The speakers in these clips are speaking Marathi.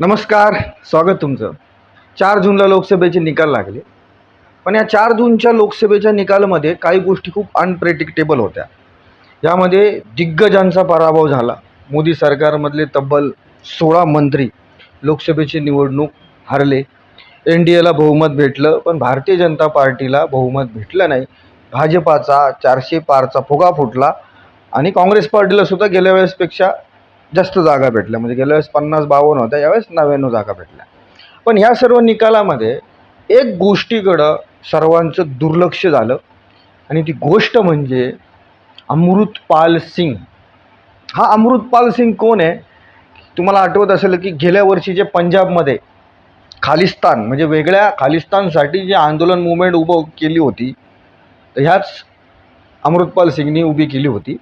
नमस्कार स्वागत तुमचं. चार जूनला लोकसभेचे निकाल लागले. पण या चार जूनच्या लोकसभेच्या निकालामध्ये काही गोष्टी खूप अनप्रेडिक्टेबल होत्या. यामध्ये दिग्गजांचा पराभव झाला. मोदी सरकारमधले तब्बल सोळा मंत्री लोकसभेची निवडणूक हरले. एन डी एला बहुमत भेटलं पण भारतीय जनता पार्टीला बहुमत भेटलं नाही. भाजपाचा चारशे पारचा फुगा फुटला आणि काँग्रेस पार्टीला सुद्धा गेल्या वेळेसपेक्षा जास्त जागा भेटल्या. म्हणजे गेल्या वेळेस पन्नास बावन्न होत्या यावेळेस नव्याण्णव जागा भेटल्या. पण ह्या सर्व निकालामध्ये एक गोष्टीकडं सर्वांचं दुर्लक्ष झालं. आणि ती गोष्ट म्हणजे अमृतपाल सिंग. हा अमृतपाल सिंग कोण आहे? तुम्हाला आठवत असेल की गेल्या वर्षी जे पंजाबमध्ये खालिस्तान म्हणजे वेगळ्या खालिस्तानसाठी जे आंदोलन मुवमेंट उभं केली होती तर ह्याच अमृतपाल सिंगनी उभी केली होती.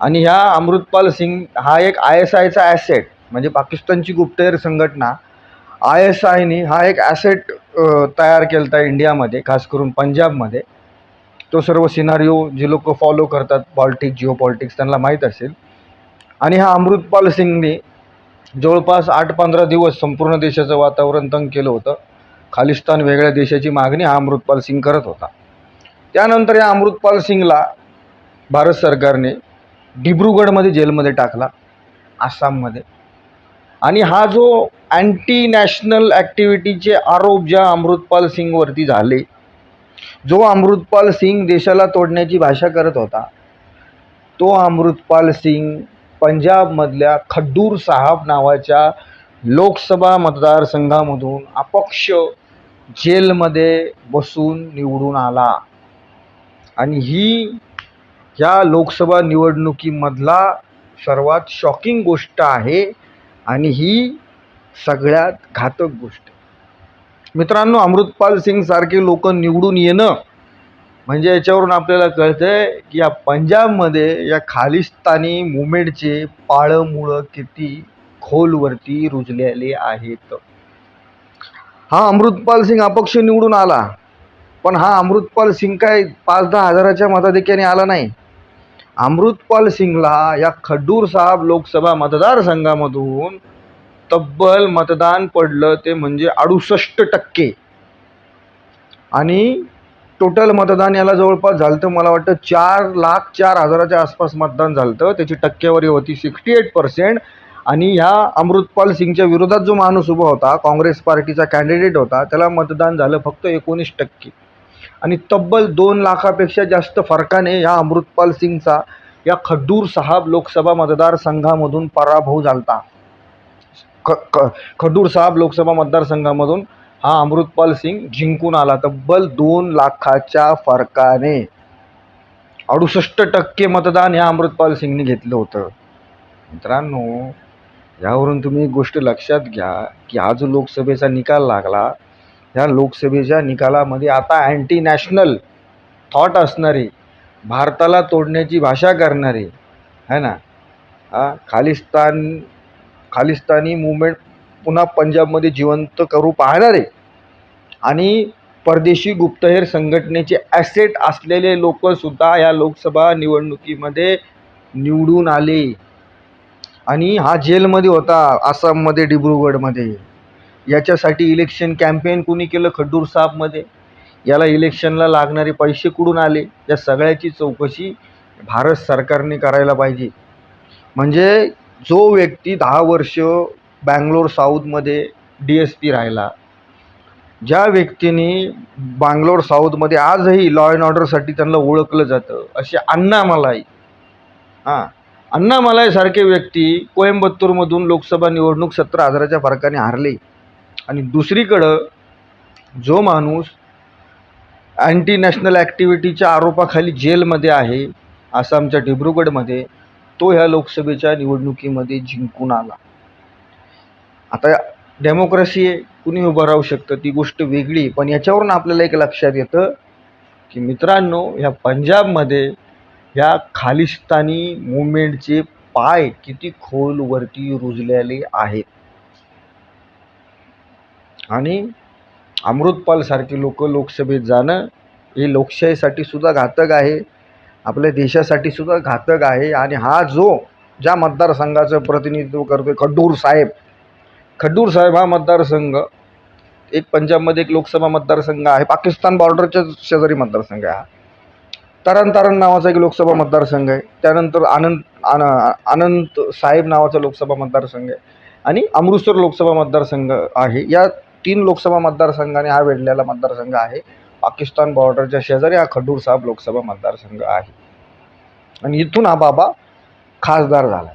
आणि ह्या अमृतपाल सिंग हा एक आय एस आयचा ॲसेट म्हणजे पाकिस्तानची गुप्तहेर संघटना आय एस आयनी हा एक ॲसेट तयार केला होता इंडियामध्ये खास करून पंजाबमध्ये. तो सर्व सिनारिओ जे लोक फॉलो करतात पॉलिटिक्स जिओ पॉलिटिक्स त्यांना माहीत असेल. आणि हा अमृतपाल सिंगने जवळपास आठ पंधरा दिवस संपूर्ण देशाचं वातावरण तंग केलं होतं. खालिस्तान वेगळ्या देशाची मागणी हा अमृतपाल सिंग करत होता. त्यानंतर या अमृतपाल सिंगला भारत सरकारने डिब्रुगडमध्ये जेलमध्ये टाकला आसाममध्ये. आणि हा जो अँटी नॅशनल ॲक्टिव्हिटीचे आरोप ज्या अमृतपाल सिंगवरती झाले जो अमृतपाल सिंग देशाला तोडण्याची भाषा करत होता तो अमृतपाल सिंग पंजाबमधल्या खड्डूर साहब नावाच्या लोकसभा मतदारसंघामधून अपक्ष जेलमध्ये बसून निवडून आला. आणि ही ह्या लोकसभा निवडणुकीमधला सर्वात शॉकिंग गोष्ट आहे आणि ही सगळ्यात घातक गोष्ट. मित्रांनो अमृतपाल सिंग सारखे लोक निवडून येणं म्हणजे याच्यावरून आपल्याला कळतं आहे की या पंजाबमध्ये या खालिस्तानी मुवमेंटचे पाळंमुळं किती खोलवरती रुजलेले आहेत. हा अमृतपाल सिंग अपक्ष निवडून आला पण हा अमृतपाल सिंग काय पाच दहा हजाराच्या मताधिक्याने आला नाही. अमृतपाल सिंगला या खड्डूर साहेब लोकसभा मतदारसंघामधून तब्बल मतदान पडलं ते म्हणजे अडुसष्ट टक्के. आणि टोटल मतदान याला जवळपास झालं तर मला वाटतं चार लाख चार हजाराच्या आसपास मतदान झालं त्याची टक्केवारी होती सिक्स्टी एट पर्सेंट आणि ह्या अमृतपाल सिंगच्या विरोधात जो माणूस उभा होता काँग्रेस पार्टीचा कॅन्डिडेट होता त्याला मतदान झालं फक्त एकोणीस टक्के. आणि तब्बल दोन लाखापेक्षा जास्त फरकाने या अमृतपाल सिंगचा या खड्डूर साहब लोकसभा मतदारसंघामधून पराभव झालता. ख ख खड्डूर साहब लोकसभा मतदारसंघामधून हा अमृतपाल सिंग जिंकून आला. तब्बल दोन लाखाच्या फरकाने. अडुसष्ट टक्के मतदान या अमृतपाल सिंगने घेतलं होतं. मित्रांनो यावरून तुम्ही एक गोष्ट लक्षात घ्या की हा जो लोकसभेचा निकाल लागला ह्या लोकसभेच्या निकालामध्ये आता अँटी नॅशनल थॉट असणारे भारताला तोडण्याची भाषा करणारे है ना? हा खालिस्तान खालिस्तानी मुवमेंट पुन्हा पंजाबमध्ये जिवंत करू पाहणारे आणि परदेशी गुप्तहेर संघटनेचे ॲसेट असलेले लोकसुद्धा या लोकसभा निवडणुकीमध्ये निवडून आले. आणि हा जेलमध्ये होता आसाममध्ये डिब्रुगडमध्ये. याच्यासाठी इलेक्शन कॅम्पेन कुणी केलं? खड्डूर साहबमध्ये. याला इलेक्शनला लागणारे पैसे कुठून आले? या सगळ्याची चौकशी भारत सरकारने करायला पाहिजे. म्हणजे जो व्यक्ती दहा वर्ष बँगलोर साऊथमध्ये डी एस पी राहिला ज्या व्यक्तीने बँगलोर साऊथमध्ये आजही लॉ अँड ऑर्डरसाठी त्यांना ओळखलं जातं असे अण्णामलाई. हां अण्णामलाईसारखे व्यक्ती कोयंबत्तूरमधून लोकसभा निवडणूक सतरा हजाराच्या फरकाने हारले. आणि दुसरीकडं जो माणूस अँटी नॅशनल ॲक्टिव्हिटीच्या आरोपाखाली जेलमध्ये आहे आसामच्या डिब्रुगडमध्ये तो ह्या लोकसभेच्या निवडणुकीमध्ये जिंकून आला. आता डेमोक्रेसी आहे कुणी उभं राहू शकतं? ती गोष्ट वेगळी पण याच्यावरून आपल्याला एक लक्षात येतं की मित्रांनो ह्या पंजाबमध्ये ह्या खालिस्तानी मुवमेंटचे पाय किती खोलवरती रुजलेले आहेत. आणि अमृतपालसारखे लोक लोकसभेत जाणं हे लोकशाहीसाठी सुद्धा घातक आहे. आपल्या देशासाठी सुद्धा घातक आहे. आणि हा जो ज्या मतदारसंघाचं प्रतिनिधित्व करतो खड्डूर साहेब खड्डूर साहेब हा मतदारसंघ एक पंजाबमध्ये एक लोकसभा मतदारसंघ आहे. पाकिस्तान बॉर्डरच्या शेजारी मतदारसंघ आहे हा. तरण तारण नावाचा एक लोकसभा मतदारसंघ आहे. त्यानंतर आनंद आन अनंत साहेब नावाचा लोकसभा मतदारसंघ आहे. आणि अमृतसर लोकसभा मतदारसंघ आहे. या तीन लोकसभा मतदारसंघाने हा वेढलेला मतदारसंघ आहे. पाकिस्तान बॉर्डरच्या शेजारी हा खडूर साहेब लोकसभा मतदारसंघ आहे. आणि इथून हा बाबा खासदार झाला